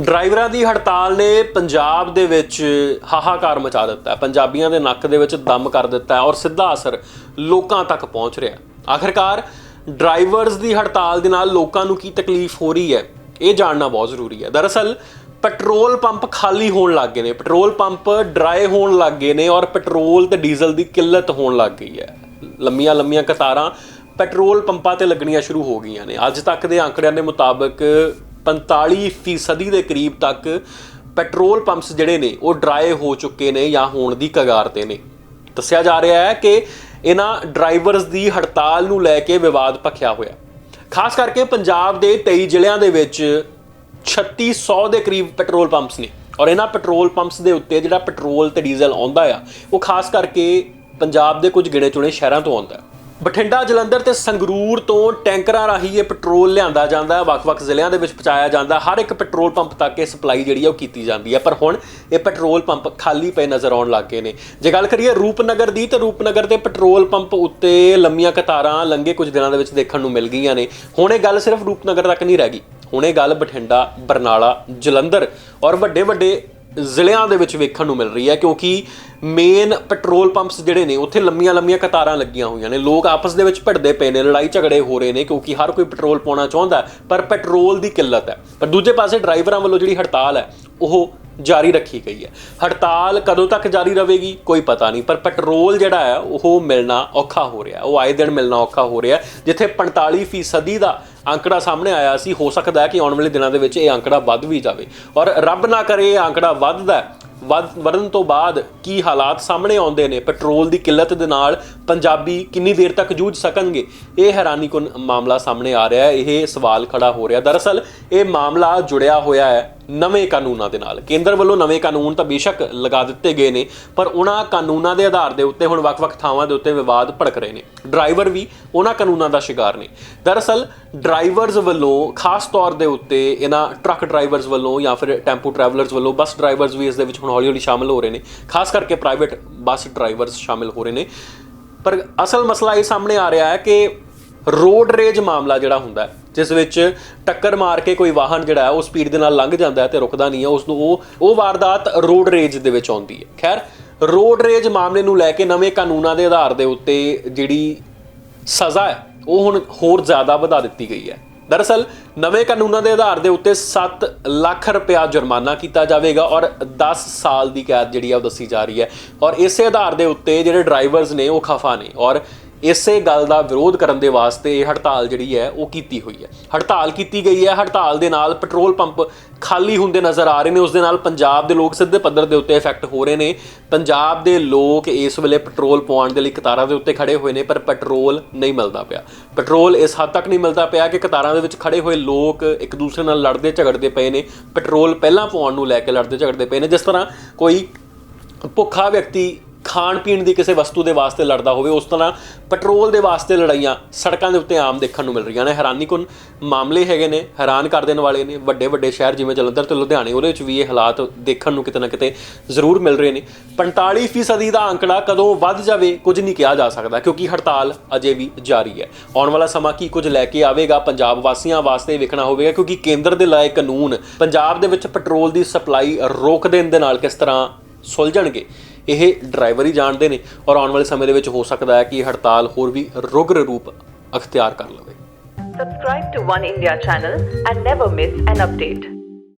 ਡਰਾਈਵਰਾਂ ਦੀ ਹੜਤਾਲ ਨੇ ਪੰਜਾਬ ਦੇ ਵਿੱਚ ਹਾਹਾਕਾਰ ਮਚਾ ਦਿੱਤਾ ਹੈ। ਪੰਜਾਬੀਆਂ ਦੇ ਨੱਕ ਦੇ ਵਿੱਚ ਦਮ ਕਰ ਦਿੱਤਾ ਹੈ ਔਰ ਸਿੱਧਾ ਅਸਰ ਲੋਕਾਂ ਤੱਕ ਪਹੁੰਚ ਰਿਹਾ ਹੈ। ਆਖਿਰਕਾਰ, ਡਰਾਈਵਰਸ ਦੀ ਹੜਤਾਲ ਦੇ ਨਾਲ ਲੋਕਾਂ ਨੂੰ ਕੀ ਤਕਲੀਫ ਹੋ ਰਹੀ ਹੈ, ਇਹ ਜਾਣਨਾ ਬਹੁਤ ਜ਼ਰੂਰੀ ਹੈ। ਦਰਅਸਲ, ਪੈਟਰੋਲ ਪੰਪ ਖਾਲੀ ਹੋਣ ਲੱਗ ਗਏ ਨੇ। ਪੈਟਰੋਲ ਪੰਪ ਡਰਾਈ ਹੋਣ ਲੱਗ ਗਏ ਨੇ ਔਰ ਪੈਟਰੋਲ ਤੇ ਡੀਜ਼ਲ ਦੀ ਕਿੱਲਤ ਹੋਣ ਲੱਗ ਗਈ ਹੈ। ਲੰਮੀਆਂ ਲੰਮੀਆਂ ਕਤਾਰਾਂ ਪੈਟਰੋਲ ਪੰਪਾਂ ਤੇ ਲੱਗਣੀਆਂ ਸ਼ੁਰੂ ਹੋ ਗਈਆਂ ਨੇ। ਅੱਜ ਤੱਕ ਦੇ ਆંકੜਿਆਂ ਦੇ ਮੁਤਾਬਕ 45 ਫੀਸਦੀ ਦੇ ਕਰੀਬ ਤੱਕ ਪੈਟਰੋਲ ਪੰਪਸ ਜਿਹੜੇ ਨੇ, ਉਹ ਡਰਾਏ ਹੋ ਚੁੱਕੇ ਨੇ ਜਾਂ ਹੋਣ ਦੀ ਕਗਾਰ ਤੇ ਨੇ। ਦੱਸਿਆ ਜਾ ਰਿਹਾ ਹੈ ਕਿ ਇਹਨਾਂ ਡਰਾਈਵਰਸ ਦੀ ਹੜਤਾਲ ਨੂੰ ਲੈ ਕੇ ਵਿਵਾਦ ਭਖਿਆ ਹੋਇਆ। ਖਾਸ ਕਰਕੇ ਪੰਜਾਬ ਦੇ 23 ਜ਼ਿਲ੍ਹਿਆਂ ਦੇ ਵਿੱਚ 3600 ਦੇ ਕਰੀਬ ਪੈਟਰੋਲ ਪੰਪਸ ਨੇ। ਔਰ ਇਹਨਾਂ ਪੈਟਰੋਲ ਪੰਪਸ ਦੇ ਉੱਤੇ ਜਿਹੜਾ ਪੈਟਰੋਲ ਤੇ ਡੀਜ਼ਲ ਆਉਂਦਾ ਆ, ਉਹ ਖਾਸ ਕਰਕੇ ਪੰਜਾਬ ਦੇ ਕੁਝ ਗਿਣੇ ਚੁਣੇ ਸ਼ਹਿਰਾਂ ਤੋਂ ਆਉਂਦਾ ਬਠਿੰਡਾ, ਜਲੰਧਰ ਤੇ ਸੰਗਰੂਰ ਤੋਂ ਟੈਂਕਰਾਂ ਰਾਹੀਂ ਇਹ ਪੈਟਰੋਲ ਲਿਆਂਦਾ ਜਾਂਦਾ ਹੈ। ਵੱਖ-ਵੱਖ ਜ਼ਿਲ੍ਹਿਆਂ ਦੇ ਵਿੱਚ ਪਹੁੰਚਾਇਆ ਜਾਂਦਾ। ਹਰ ਇੱਕ ਪੈਟਰੋਲ ਪੰਪ ਤੱਕ ਇਹ ਸਪਲਾਈ ਜਿਹੜੀ ਹੈ ਉਹ ਕੀਤੀ ਜਾਂਦੀ ਹੈ। ਪਰ ਹੁਣ ਇਹ ਪੈਟਰੋਲ ਪੰਪ ਖਾਲੀ ਪਏ ਨਜ਼ਰ ਆਉਣ ਲੱਗ ਗਏ ਨੇ। ਜੇ ਗੱਲ ਕਰੀਏ ਰੂਪਨਗਰ ਦੀ, ਤਾਂ ਰੂਪਨਗਰ ਦੇ ਪੈਟਰੋਲ ਪੰਪ ਉੱਤੇ ਲੰਮੀਆਂ ਕਤਾਰਾਂ ਲੰਗੇ ਕੁਝ ਦਿਨਾਂ ਦੇ ਵਿੱਚ ਦੇਖਣ ਨੂੰ ਮਿਲ ਗਈਆਂ ਨੇ। ਹੁਣ ਇਹ ਗੱਲ ਸਿਰਫ ਰੂਪਨਗਰ ਤੱਕ ਨਹੀਂ ਰਹਿ ਗਈ। ਹੁਣ ਇਹ ਗੱਲ ਬਠਿੰਡਾ, ਬਰਨਾਲਾ, ਜਲੰਧਰ ਔਰ ਵੱਡੇ ਵੱਡੇ ਜ਼ਿਲ੍ਹਿਆਂ ਦੇ ਵਿੱਚ ਵੇਖਣ ਨੂੰ ਮਿਲ ਰਹੀ ਹੈ ਕਿਉਂਕਿ ਮੇਨ ਪੈਟਰੋਲ ਪੰਪਸ ਜਿਹੜੇ ਨੇ, ਉੱਥੇ ਲੰਮੀਆਂ ਲੰਮੀਆਂ ਕਤਾਰਾਂ ਲੱਗੀਆਂ ਹੋਈਆਂ ਨੇ। ਲੋਕ ਆਪਸ ਦੇ ਵਿੱਚ ਭਿੜਦੇ ਪਏ ਨੇ, ਲੜਾਈ ਝਗੜੇ ਹੋ ਰਹੇ ਨੇ ਕਿਉਂਕਿ ਹਰ ਕੋਈ ਪੈਟਰੋਲ ਪਾਉਣਾ ਚਾਹੁੰਦਾ ਪਰ ਪੈਟਰੋਲ ਦੀ ਕਿੱਲਤ ਹੈ। ਪਰ ਦੂਜੇ ਪਾਸੇ ਡਰਾਈਵਰਾਂ ਵੱਲੋਂ ਜਿਹੜੀ ਹੜਤਾਲ ਹੈ, ਉਹ ਜਾਰੀ ਰੱਖੀ ਗਈ ਹੈ। ਹੜਤਾਲ ਕਦੋਂ ਤੱਕ ਜਾਰੀ ਰਹੇਗੀ, ਕੋਈ ਪਤਾ ਨਹੀਂ, ਪਰ ਪੈਟਰੋਲ ਜਿਹੜਾ ਹੈ, ਉਹ ਮਿਲਣਾ ਔਖਾ ਹੋ ਰਿਹਾ ਉਹ ਆਏ ਦਿਨ ਮਿਲਣਾ ਔਖਾ ਹੋ ਰਿਹਾ ਜਿੱਥੇ 45% ਦਾ ਅੰਕੜਾ ਸਾਹਮਣੇ ਆਇਆ ਸੀ, ਹੋ ਸਕਦਾ ਹੈ ਕਿ ਆਉਣ ਵਾਲੇ ਦਿਨਾਂ ਦੇ ਵਿੱਚ ਇਹ ਅੰਕੜਾ ਵੱਧ ਵੀ ਜਾਵੇ। ਔਰ ਰੱਬ ਨਾ ਕਰੇ ਇਹ ਅੰਕੜਾ ਵੱਧਦਾ ਵੱਧ, ਵਧਣ ਤੋਂ ਬਾਅਦ ਕੀ ਹਾਲਾਤ ਸਾਹਮਣੇ ਆਉਂਦੇ ਨੇ? ਪੈਟਰੋਲ ਦੀ ਕਿੱਲਤ ਦੇ ਨਾਲ ਪੰਜਾਬੀ ਕਿੰਨੀ ਦੇਰ ਤੱਕ ਜੂਝ ਸਕਣਗੇ? ਇਹ ਹੈਰਾਨੀਕੁਨ ਮਾਮਲਾ ਸਾਹਮਣੇ ਆ ਰਿਹਾ ਹੈ, ਇਹ ਸਵਾਲ ਖੜਾ ਹੋ ਰਿਹਾ ਦਰਅਸਲ, ਇਹ ਮਾਮਲਾ ਜੁੜਿਆ ਹੋਇਆ ਹੈ ਨਵੇਂ ਕਾਨੂੰਨਾਂ ਦੇ ਨਾਲ। ਕੇਂਦਰ ਵੱਲੋਂ ਨਵੇਂ ਕਾਨੂੰਨ ਤਾਂ ਬੇਸ਼ੱਕ ਲਗਾ ਦਿੱਤੇ ਗਏ ਨੇ, ਪਰ ਉਹਨਾਂ ਕਾਨੂੰਨਾਂ ਦੇ ਆਧਾਰ ਦੇ ਉੱਤੇ ਹੁਣ ਵੱਖ-ਵੱਖ ਥਾਵਾਂ ਦੇ ਉੱਤੇ ਵਿਵਾਦ ਭੜਕ ਰਹੇ ਨੇ। ਡਰਾਈਵਰ ਵੀ ਉਹਨਾਂ ਕਾਨੂੰਨਾਂ ਦਾ ਸ਼ਿਕਾਰ ਨੇ। ਦਰਅਸਲ, ਡਰਾਈਵਰਸ ਵੱਲੋਂ ਖਾਸ ਤੌਰ ਦੇ ਉੱਤੇ ਇਹਨਾਂ ਟਰੱਕ ਡਰਾਈਵਰਸ ਵੱਲੋਂ ਜਾਂ ਫਿਰ ਟੈਂਪੂ ਟਰੈਵਲਰਸ ਵੱਲੋਂ ਬੱਸ ਡਰਾਈਵਰਸ ਵੀ ਇਸ ਦੇ ਵਿੱਚ ਹੁਣ ਹੌਲੀ-ਹੌਲੀ ਸ਼ਾਮਲ ਹੋ ਰਹੇ ਨੇ। ਖਾਸ ਕਰਕੇ ਪ੍ਰਾਈਵੇਟ ਬੱਸ ਡਰਾਈਵਰਸ ਸ਼ਾਮਲ ਹੋ ਰਹੇ ਨੇ। ਪਰ ਅਸਲ ਮਸਲਾ ਇਹ ਸਾਹਮਣੇ ਆ ਰਿਹਾ ਹੈ ਕਿ ਰੋਡ ਰੇਜ ਮਾਮਲਾ ਜਿਹੜਾ ਹੁੰਦਾ ਹੈ, ਜਿਸ ਵਿੱਚ ਟੱਕਰ ਮਾਰ ਕੇ ਕੋਈ ਵਾਹਨ ਜਿਹੜਾ ਹੈ, ਉਹ ਸਪੀਡ ਦੇ ਨਾਲ ਲੰਘ ਜਾਂਦਾ ਹੈ ਤੇ ਰੁਕਦਾ ਨਹੀਂ ਹੈ, ਉਸ ਨੂੰ ਉਹ ਉਹ ਵਾਰਦਾਤ ਰੋਡ ਰੇਜ ਦੇ ਵਿੱਚ ਆਉਂਦੀ ਹੈ। ਖੈਰ, ਰੋਡ ਰੇਜ ਮਾਮਲੇ ਨੂੰ ਲੈ ਕੇ ਨਵੇਂ ਕਾਨੂੰਨਾਂ ਦੇ ਆਧਾਰ ਦੇ ਉੱਤੇ ਜਿਹੜੀ ਸਜ਼ਾ ਹੈ, ਉਹ ਹੁਣ ਹੋਰ ਜ਼ਿਆਦਾ ਵਧਾ ਦਿੱਤੀ ਗਈ ਹੈ। ਦਰਅਸਲ, ਨਵੇਂ ਕਾਨੂੰਨਾਂ ਦੇ ਆਧਾਰ ਦੇ ਉੱਤੇ 7 ਲੱਖ ਰੁਪਇਆ ਜੁਰਮਾਨਾ ਕੀਤਾ ਜਾਵੇਗਾ ਔਰ 10 ਸਾਲ ਦੀ ਕੈਦ ਜਿਹੜੀ ਆ ਉਹ ਦੱਸੀ ਜਾ ਰਹੀ ਹੈ। ਔਰ ਇਸੇ ਆਧਾਰ ਦੇ ਉੱਤੇ ਜਿਹੜੇ ਡਰਾਈਵਰਸ ਨੇ, ਉਹ ਖਫਾ ਨੇ ਔਰ ਇਸੇ ਗੱਲ ਦਾ ਵਿਰੋਧ ਕਰਨ ਦੇ ਵਾਸਤੇ ਇਹ ਹੜਤਾਲ ਜਿਹੜੀ ਹੈ ਉਹ ਕੀਤੀ ਹੋਈ ਹੈ। ਹੜਤਾਲ ਕੀਤੀ ਗਈ ਹੈ, ਹੜਤਾਲ ਦੇ ਨਾਲ ਪੈਟਰੋਲ ਪੰਪ ਖਾਲੀ ਹੁੰਦੇ ਨਜ਼ਰ ਆ ਰਹੇ ਨੇ। ਉਸ ਦੇ ਨਾਲ ਪੰਜਾਬ ਦੇ ਲੋਕ ਸਿੱਧੇ ਪੱਧਰ ਦੇ ਉੱਤੇ ਇਫੈਕਟ ਹੋ ਰਹੇ ਨੇ। ਪੰਜਾਬ ਦੇ ਲੋਕ ਇਸ ਵੇਲੇ ਪੈਟਰੋਲ ਪਵਾਉਣ ਦੇ ਲਈ ਕਤਾਰਾਂ ਦੇ ਉੱਤੇ ਖੜੇ ਹੋਏ ਨੇ, ਪਰ ਪੈਟਰੋਲ ਨਹੀਂ ਮਿਲਦਾ ਪਿਆ। ਪੈਟਰੋਲ ਇਸ ਹੱਦ ਤੱਕ ਨਹੀਂ ਮਿਲਦਾ ਪਿਆ ਕਿ ਕਤਾਰਾਂ ਦੇ ਵਿੱਚ ਖੜੇ ਹੋਏ ਲੋਕ ਇੱਕ ਦੂਸਰੇ ਨਾਲ ਲੜਦੇ ਝਗੜਦੇ ਪਏ ਨੇ। ਪੈਟਰੋਲ ਪਹਿਲਾਂ ਪਵਾਉਣ ਨੂੰ ਲੈ ਕੇ ਲੜਦੇ ਝਗੜਦੇ ਪਏ ਨੇ। ਜਿਸ ਤਰ੍ਹਾਂ ਕੋਈ ਭੁੱਖਾ ਵਿਅਕਤੀ ਖਾਣ ਪੀਣ ਦੀ ਕਿਸੇ ਵਸਤੂ ਦੇ ਵਾਸਤੇ ਲੜਦਾ ਹੋਵੇ, ਉਸ ਤਰ੍ਹਾਂ ਪੈਟਰੋਲ ਦੇ ਵਾਸਤੇ ਲੜਾਈਆਂ ਸੜਕਾਂ ਦੇ ਉੱਤੇ ਆਮ ਦੇਖਣ ਨੂੰ ਮਿਲ ਰਹੀਆਂ ਨੇ। ਹੈਰਾਨੀਕੁਨ ਮਾਮਲੇ ਹੈਗੇ ਨੇ, ਹੈਰਾਨ ਕਰ ਦੇਣ ਵਾਲੇ ਨੇ। ਵੱਡੇ ਵੱਡੇ ਸ਼ਹਿਰ ਜਿਵੇਂ ਜਲੰਧਰ ਤੇ ਲੁਧਿਆਣੇ, ਉਹਦੇ ਵਿੱਚ ਵੀ ਇਹ ਹਾਲਾਤ ਦੇਖਣ ਨੂੰ ਕਿਤੇ ਨਾ ਕਿਤੇ ਜ਼ਰੂਰ ਮਿਲ ਰਹੇ ਨੇ। 45% ਦਾ ਅੰਕੜਾ ਕਦੋਂ ਵੱਧ ਜਾਵੇ, ਕੁਝ ਨਹੀਂ ਕਿਹਾ ਜਾ ਸਕਦਾ, ਕਿਉਂਕਿ ਹੜਤਾਲ ਅਜੇ ਵੀ ਜਾਰੀ ਹੈ। ਆਉਣ ਵਾਲਾ ਸਮਾਂ ਕੀ ਕੁਝ ਲੈ ਕੇ ਆਵੇਗਾ, ਪੰਜਾਬ ਵਾਸੀਆਂ ਵਾਸਤੇ ਵੇਖਣਾ ਹੋਵੇਗਾ, ਕਿਉਂਕਿ ਕੇਂਦਰ ਦੇ ਲਾਏ ਕਾਨੂੰਨ ਪੰਜਾਬ ਦੇ ਵਿੱਚ ਪੈਟਰੋਲ ਦੀ ਸਪਲਾਈ ਰੋਕ ਦੇਣ ਦੇ ਨਾਲ ਕਿਸ ਤਰ੍ਹਾਂ ਸੁਲਝਣਗੇ? ਇਹ ਡਰਾਈਵਰ ਹੀ ਜਾਣਦੇ ਨੇ ਔਰ ਆਉਣ ਵਾਲੇ ਸਮੇਂ ਦੇ ਵਿੱਚ ਹੋ ਸਕਦਾ ਹੈ ਕਿ ਇਹ ਹੜਤਾਲ ਹੋਰ ਵੀ ਰੁਗਰ ਰੂਪ ਅਖਤਿਆਰ ਕਰ ਲਵੇ Subscribe to One India channel and never miss an update.